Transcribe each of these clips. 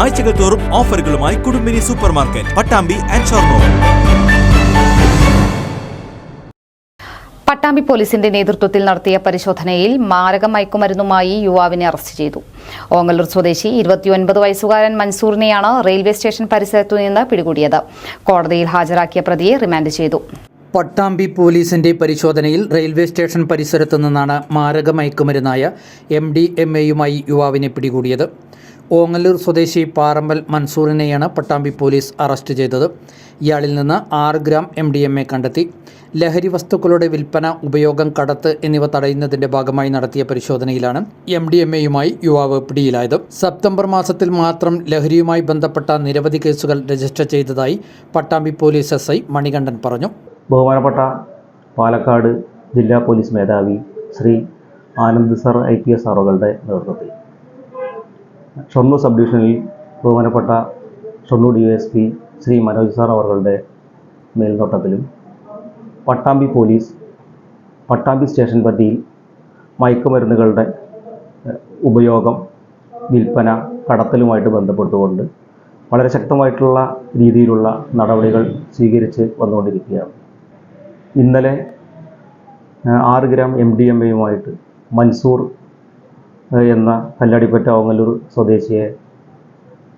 ആഴ്ചകൾ തോറും ഓഫറുകളുമായി Kudumbini supermarket Pattambi and Shoranur. Pattambi പോലീസിന്റെ നേതൃത്വത്തിൽ നടത്തിയ പരിശോധനയിൽ മാരക മയക്കുമരുന്നുമായി യുവാവിനെ അറസ്റ്റ് ചെയ്തു. ഓങ്ങല്ലൂർ സ്വദേശി ഇരുപത്തിയൊൻപത് വയസ്സുകാരൻ മൻസൂറിനെയാണ് റെയിൽവേ സ്റ്റേഷൻ പരിസരത്തു നിന്ന് പിടികൂടിയത്. കോടതിയിൽ ഹാജരാക്കിയ പ്രതിയെ റിമാൻഡ് ചെയ്തു. പട്ടാമ്പി പോലീസിന്റെ പരിശോധനയിൽ റെയിൽവേ സ്റ്റേഷൻ പരിസരത്തു നിന്നാണ് മാരക മയക്കുമരുന്നായ എം ഡി എം എയുമായി യുവാവിനെ പിടികൂടിയത്. ഓങ്ങല്ലൂർ സ്വദേശി പാറമ്പൽ മൻസൂറിനെയാണ് പട്ടാമ്പി പോലീസ് അറസ്റ്റ് ചെയ്തത്. ഇയാളിൽ നിന്ന് ആറ് gram M D M A കണ്ടെത്തി. ലഹരി വസ്തുക്കളുടെ വിൽപ്പന ഉപയോഗം കടത്ത് എന്നിവ തടയുന്നതിന്റെ ഭാഗമായി നടത്തിയ പരിശോധനയിലാണ് എം ഡി എം എയുമായി യുവാവ് പിടിയിലായത്. സെപ്റ്റംബർ മാസത്തിൽ മാത്രം ലഹരിയുമായി ബന്ധപ്പെട്ട നിരവധി കേസുകൾ രജിസ്റ്റർ ചെയ്തതായി Pattambi police S I Manikandan പറഞ്ഞു. ബഹുമാനപ്പെട്ട പാലക്കാട് ജില്ലാ പോലീസ് മേധാവി Shri Anand sir I P S ആറുകളുടെ നേതൃത്വത്തിൽ ഷൊണ്ണൂർ സബ് ഡിവിഷനിൽ ബഹുമാനപ്പെട്ട Shoranur D S P Shri Manoj sir അവരുടെ മേൽനോട്ടത്തിലും പട്ടാമ്പി പോലീസ് പട്ടാമ്പി സ്റ്റേഷൻ പരിധിയിൽ മയക്കുമരുന്നുകളുടെ ഉപയോഗം വിൽപ്പന കടത്തലുമായിട്ട് ബന്ധപ്പെട്ടുകൊണ്ട് വളരെ ശക്തമായിട്ടുള്ള രീതിയിലുള്ള നടപടികൾ സ്വീകരിച്ച് വന്നുകൊണ്ടിരിക്കുകയാണ്. ഇന്നലെ ആറ് ഗ്രാം എം ഡി എം എയുമായിട്ട് മൻസൂർ എന്ന കല്ലടിപ്പറ്റ ഓങ്ങല്ലൂർ സ്വദേശിയെ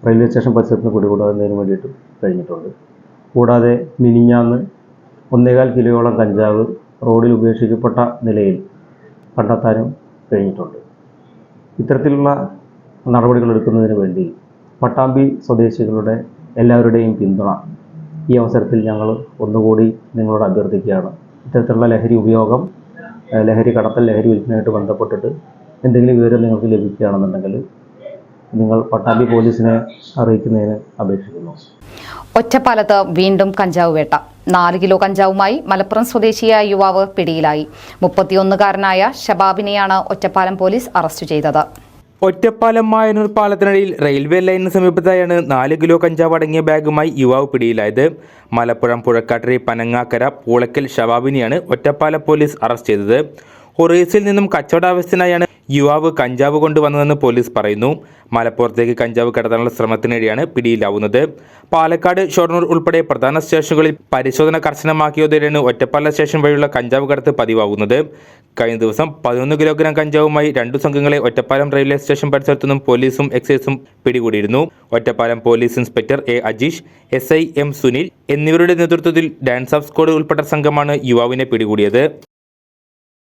റെയിൽവേ സ്റ്റേഷൻ പരിസരത്ത് നിന്ന് പിടികൂടുന്നതിന് വേണ്ടിയിട്ട് കഴിഞ്ഞിട്ടുണ്ട്. കൂടാതെ മിനിഞ്ഞാന്ന് ഒന്നേകാൽ കിലോയോളം കഞ്ചാവ് റോഡിൽ ഉപേക്ഷിക്കപ്പെട്ട നിലയിൽ കണ്ടെത്താനും കഴിഞ്ഞിട്ടുണ്ട്. ഇത്തരത്തിലുള്ള നടപടികൾ എടുക്കുന്നതിന് വേണ്ടി പട്ടാമ്പി സ്വദേശികളുടെ എല്ലാവരുടെയും പിന്തുണ ഈ അവസരത്തിൽ ഞങ്ങൾ ഒന്നുകൂടി നിങ്ങളോട് അഭ്യർത്ഥിക്കുകയാണ്. ഇത്തരത്തിലുള്ള ലഹരി ഉപയോഗം ലഹരി കടത്തൽ ലഹരി വിൽപ്പനയായിട്ട് ബന്ധപ്പെട്ടിട്ട് എന്തെങ്കിലും വിവരം നിങ്ങൾക്ക് ലഭിക്കുകയാണെന്നുണ്ടെങ്കിൽ നിങ്ങൾ പട്ടാമ്പി പോലീസിനെ അറിയിക്കുന്നതിന് അപേക്ഷിക്കുന്നു. ഒറ്റപ്പാലത്ത് വീണ്ടും കഞ്ചാവ് വേട്ട. നാല് കിലോ കഞ്ചാവുമായി മലപ്പുറം സ്വദേശിയായ യുവാവ് പിടിയിലായി. മുപ്പത്തിയൊന്നുകാരനായ ഷബാബിനെയാണ് ഒറ്റപ്പാലം പോലീസ് അറസ്റ്റ് ചെയ്തത്. ഒറ്റപ്പാലം മായനൂർ പാലത്തിനടിയിൽ റെയിൽവേ ലൈനിന് സമീപത്തായാണ് നാല് കിലോ കഞ്ചാവ് അടങ്ങിയ ബാഗുമായി യുവാവ് പിടിയിലായത്. മലപ്പുറം പുഴക്കാട്ടരി പനങ്ങാക്കര പൂളക്കൽ ഷവാബിനെയാണ് ഒറ്റപ്പാലം പോലീസ് അറസ്റ്റ് ചെയ്തത്. ഒറീസിൽ നിന്നും കച്ചവടാവശ്യത്തിനായാണ് യുവാവ് കഞ്ചാവ് കൊണ്ടുവന്നതെന്ന് പോലീസ് പറയുന്നു. മലപ്പുറത്തേക്ക് കഞ്ചാവ് കടത്താനുള്ള ശ്രമത്തിനിടെയാണ് പിടിയിലാവുന്നത്. പാലക്കാട് ഷൊർണൂർ ഉൾപ്പെടെ പ്രധാന സ്റ്റേഷനുകളിൽ പരിശോധന കർശനമാക്കിയതോടെയാണ് ഒറ്റപ്പാല സ്റ്റേഷൻ വഴിയുള്ള കഞ്ചാവ് കടത്ത് പതിവാകുന്നത്. കഴിഞ്ഞ ദിവസം പതിനൊന്ന് കിലോഗ്രാം കഞ്ചാവുമായി രണ്ടു സംഘങ്ങളെ ഒറ്റപ്പാലം റെയിൽവേ സ്റ്റേഷൻ പരിസരത്തു നിന്നും പോലീസും എക്സൈസും പിടികൂടിയിരുന്നു. Ottapalam police inspector A Ajeesh S I M Sunil എന്നിവരുടെ നേതൃത്വത്തിൽ ഡാൻസ് ഓഫ് സ്ക്വാഡ് ഉൾപ്പെട്ട സംഘമാണ് യുവാവിനെ പിടികൂടിയത്.